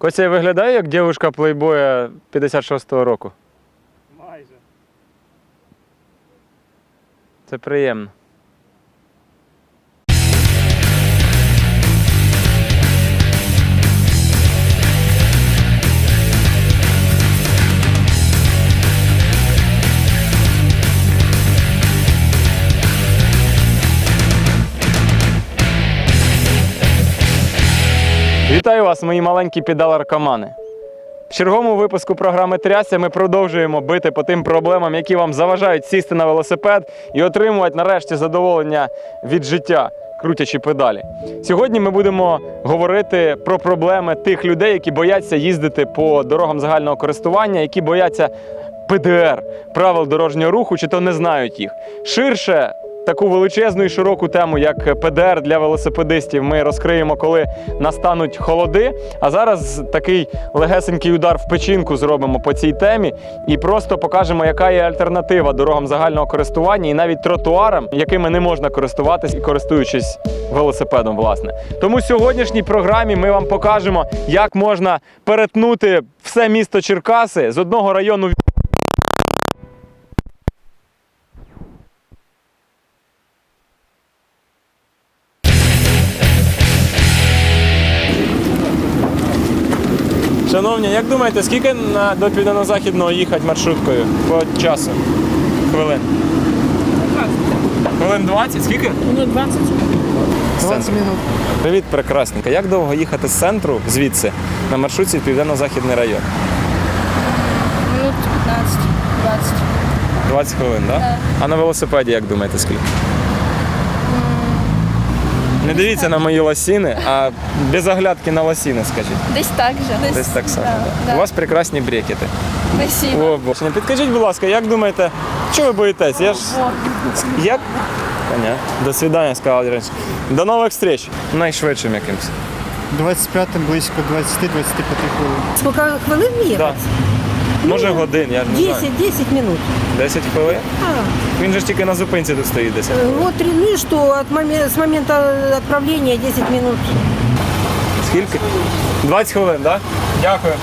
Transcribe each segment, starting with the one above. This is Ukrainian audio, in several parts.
Костя виглядає як дівчинка плейбоя 56-го року. Майже. Це приємно. Вітаю вас, мої маленькі підаларкомани. В черговому випуску програми Трясся ми продовжуємо бити по тим проблемам, які вам заважають сісти на велосипед і отримувати нарешті задоволення від життя, крутячи педалі. Сьогодні ми будемо говорити про проблеми тих людей, які бояться їздити по дорогам загального користування, які бояться ПДР правил дорожнього руху, чи то не знають їх. Ширше таку величезну і широку тему, як ПДР для велосипедистів, ми розкриємо, коли настануть холоди. А зараз такий легесенький удар в печінку зробимо по цій темі і просто покажемо, яка є альтернатива дорогам загального користування і навіть тротуарам, якими не можна користуватись, користуючись велосипедом. Власне, тому в сьогоднішній програмі ми вам покажемо, як можна перетнути все місто Черкаси з одного району. Шановні, як думаєте, скільки на, до південно-західного їхати маршруткою по часу? Хвилин? 20. Хвилин 20? Скільки? Ну, 20. 20 минут. Привіт, прекрасненька. Як довго їхати з центру звідси на маршрутці в південно-західний район? Минут 15, 20. 20 хвилин, так? Да? Так. А на велосипеді, як думаєте, скільки? Не дивіться на мої лосіни, а без оглядки на лосіни, скажіть. Десь так же. Десь так само. Да, да. да. У вас прекрасні брекети. Спасибо. О, Боже. Підкажіть, будь ласка, як думаєте, чого ви боїтесь? Я ж як? Понятно. До свидання, сказав раніше. До нових зустріч. Найшвидшим якимось. 25 близько 20-25 хвилин. Сколько хвилин ехать? Да. Може годин, я ж не знаю. 10, 10 минут. 10 хвилин? А, Він же ж тільки на зупинці тут стоїть 10 э, хвилин. вот ну и что, от моме- с момента отправления 10 минут. Скільки? 20 хвилин, так? Да? Дякую.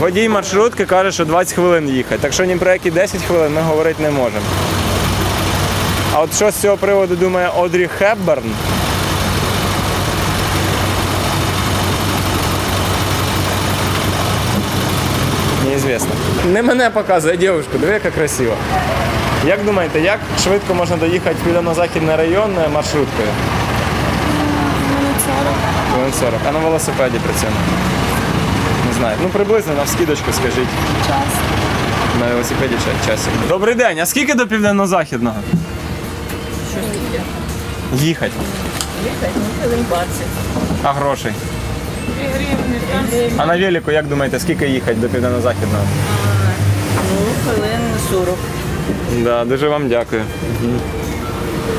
Водій маршрутки каже, що 20 хвилин їхати. Так що ні про які 10 хвилин ми говорити не можемо. А от що з цього приводу думає Одрі Хепберн? Неізвісно. Не мене показує, а дівчинку, диви, яка красива. Як думаєте, як швидко можна доїхати в південно-західний район е, маршруткою? Хвилин 40. А на велосипеді при цьому? Не знаю. Ну приблизно на скидочку скажіть. Час. На велосипеді ча- часик. Добрий день. А скільки до південно-західного? Їхати. Хвилин 20. А грошей? А на велику, як думаєте, скільки їхати до південно-західного? Ну, хвилин 40. Да, дуже вам дякую.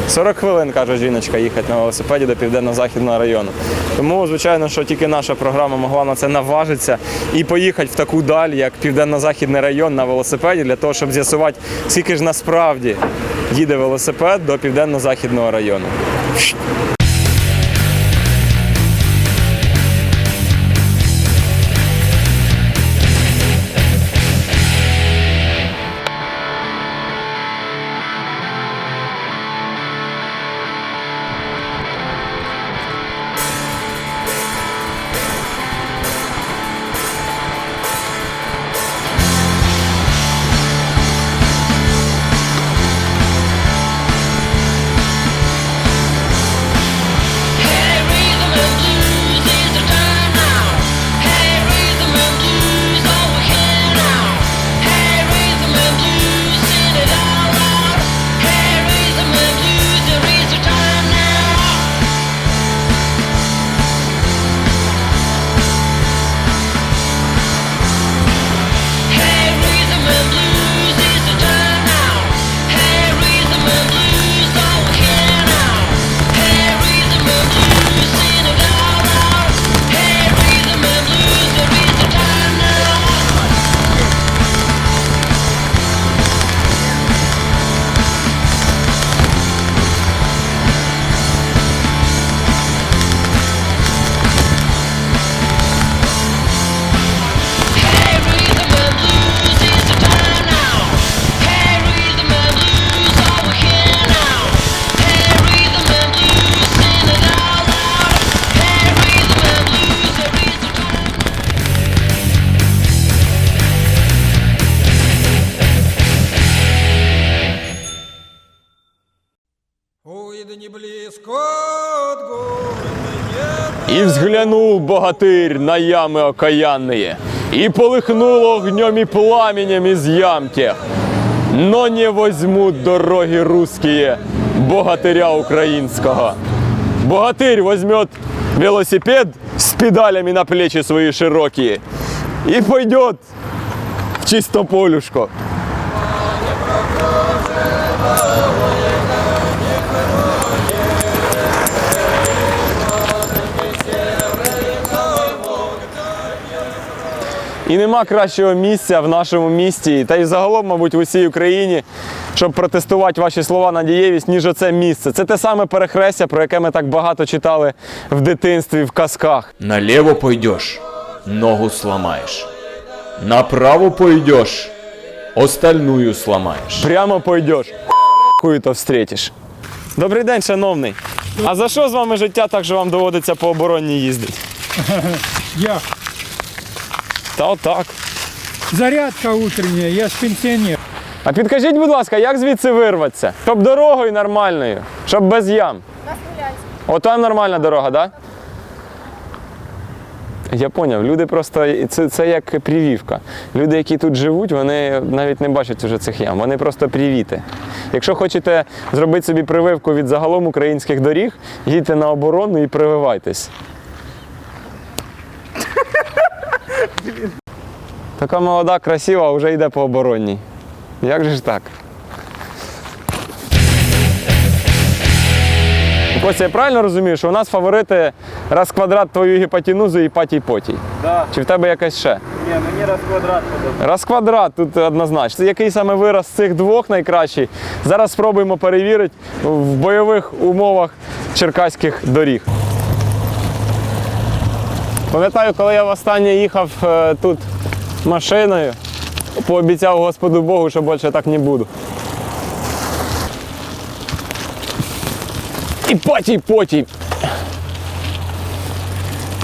40 хвилин, каже жіночка, їхати на велосипеді до південно-західного району. Тому, звичайно, що тільки наша програма могла на це наважитися і поїхати в таку даль, як південно-західний район на велосипеді, для того, щоб з'ясувати, скільки ж насправді їде велосипед до південно-західного району. І взглянув богатирь на ями окаянные, и полыхнул огнем и пламенем из ям тех. Но не возьмут дороги русские богатыря украинского. Богатырь возьмет велосипед с педалями на плечи свои широкие и пойдет в чистополюшко. І нема кращого місця в нашому місті, та й загалом, мабуть, в усій Україні, щоб протестувати ваші слова на дієвість, ніж оце місце. Це те саме перехрестя, про яке ми так багато читали в дитинстві, в казках. Налево пойдешь, ногу сломаешь. Направо пойдешь, остальную сломаешь. Прямо пойдеш, хуй-то встретиш. Добрий день, шановний. А за що з вами життя так, що вам доводиться по оборонній їздити? Я. Та отак. Зарядка утренняя, я ж пенсионер. А підкажіть, будь ласка, як звідси вирватися? Щоб дорогою нормальною, щоб без ям. Ото нормальна дорога, так? Да? Я зрозумів, люди просто це, це як привівка. Люди, які тут живуть, вони навіть не бачать уже цих ям, вони просто привіти. Якщо хочете зробити собі прививку від загалом українських доріг, їдьте на оборону і прививайтесь. Така молода, красива, а вже йде по оборонній. Як же ж так? Костя, я правильно розумію, що у нас фаворити раз квадрат твою гіпотенузу і патій потій? Да. Чи в тебе якась ще? Ні, мені раз квадрат подобається. Раз квадрат тут однозначно. Який саме вираз з цих двох найкращий? Зараз спробуємо перевірити в бойових умовах черкаських доріг. Пам'ятаю, коли я востаннє їхав е, тут машиною, пообіцяв Господу Богу, що більше так не буду. І патій потій.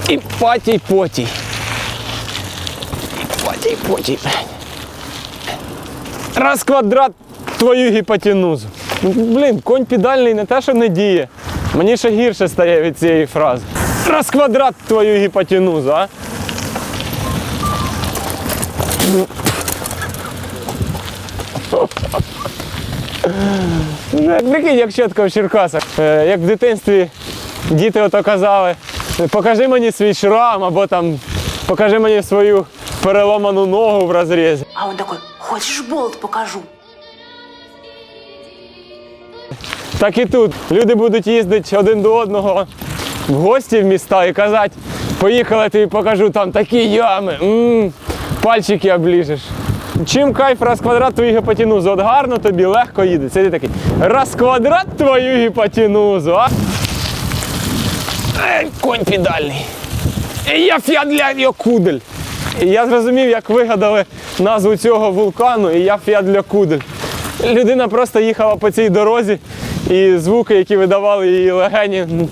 І патій потій. Потій, потій. Раз квадрат твою гіпотенузу. Ну, Блін, конь педальний не те, що не діє. Мені ще гірше стає від цієї фрази. Раз квадрат твою гіпотенузу, а? Прикинь, як чітко в Черкасах. Е, Як в дитинстві діти ото казали, покажи мені свій шрам, або там покажи мені свою переломану ногу в розрізі. А он такой, хочешь болт покажу? Так і тут люди будуть їздити один до одного в гості в міста і казати, поїхали, тобі покажу там такі ями, м пальчики обліжеш. Чим кайф раз квадрат твою гіпотенузу? От гарно тобі легко їде. Сиди такий. Раз квадрат твою гіпотенузу, а? Ей, конь педальний. І я фіадляньо кудель. І я зрозумів, як вигадали назву цього вулкану, і я фіадльо кудель. Людина просто їхала по цій дорозі, і звуки, які видавали її легені, ну,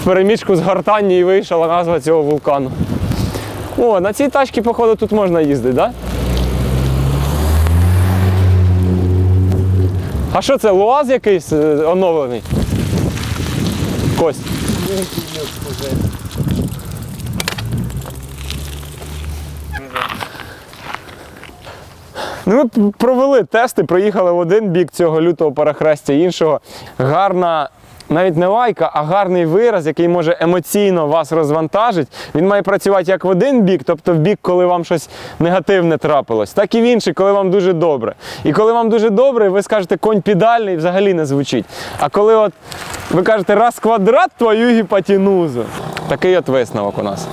в переміжку з гортанні і вийшла назва цього вулкану. О, на цій тачці, походу, тут можна їздити, так? Да? А що це, луаз якийсь е, оновлений? Кость. Ну, ми провели тести, проїхали в один бік цього лютого перехрестя, іншого. Гарна, навіть не лайка, а гарний вираз, який може емоційно вас розвантажити. Він має працювати як в один бік, тобто в бік, коли вам щось негативне трапилось, так і в інший, коли вам дуже добре. І коли вам дуже добре, ви скажете конь педальний, взагалі не звучить. А коли от ви кажете раз квадрат твою гіпотенузу, такий от висновок у нас.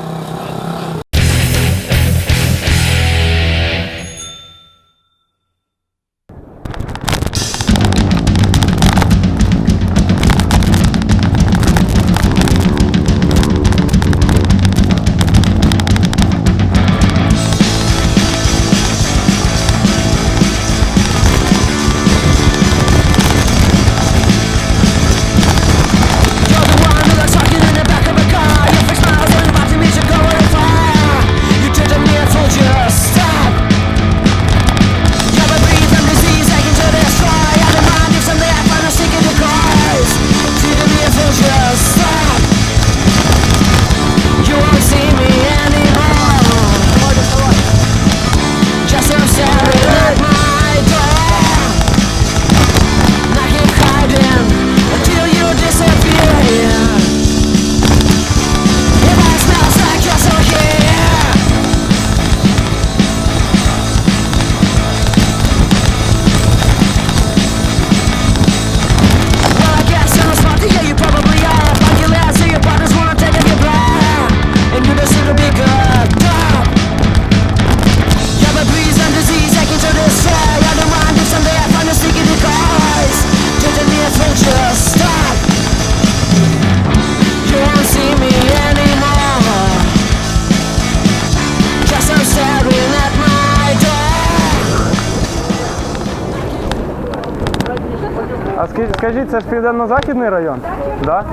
Ски- Скажіть, це ж південно-західний район? Да?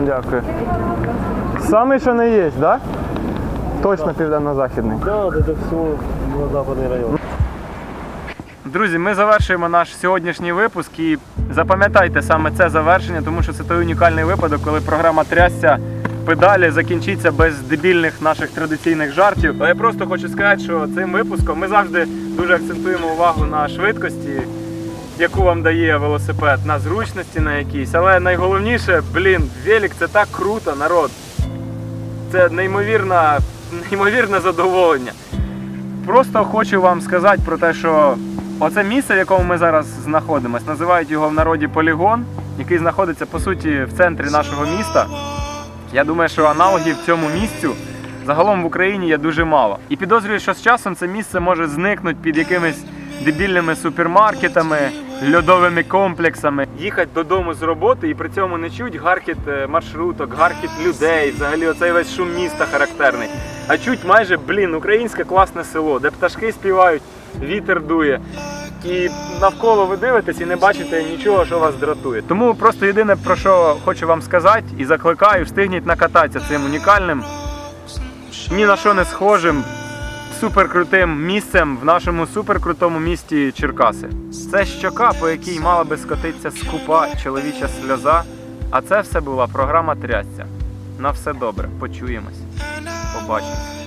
Дякую. Самий, що не є, да? Точно південно-західний. Да, да, это все на район. Друзі, ми завершуємо наш сьогоднішній випуск і запам'ятайте саме це завершення, тому що це той унікальний випадок, коли програма трясся педалі закінчиться без дебільних наших традиційних жартів. Але я просто хочу сказати, що цим випуском ми завжди дуже акцентуємо увагу на швидкості, яку вам дає велосипед, на зручності на якійсь. Але найголовніше, блін, велик це так круто, народ. Це неймовірна, неймовірне задоволення. Просто хочу вам сказати про те, що оце місце, в якому ми зараз знаходимося, називають його в народі полігон, який знаходиться по суті в центрі нашого міста. Я думаю, що аналогів цьому місцю загалом в Україні є дуже мало. І підозрюю, що з часом це місце може зникнути під якимись дебільними супермаркетами, льодовими комплексами. Їхати додому з роботи і при цьому не чуть гаркіт е, маршруток, гаркіт людей, взагалі оцей весь шум міста характерний. А чуть майже, блін, українське класне село, де пташки співають, вітер дує. І навколо ви дивитесь і не бачите нічого, що вас дратує. Тому просто єдине про що хочу вам сказати і закликаю, встигніть накататися цим унікальним, ні на що не схожим, суперкрутим місцем в нашому суперкрутому місті Черкаси. Це щока, по якій мала би скотитися скупа чоловіча сльоза. А це все була програма Трясця. На все добре, почуємось. Побачимось.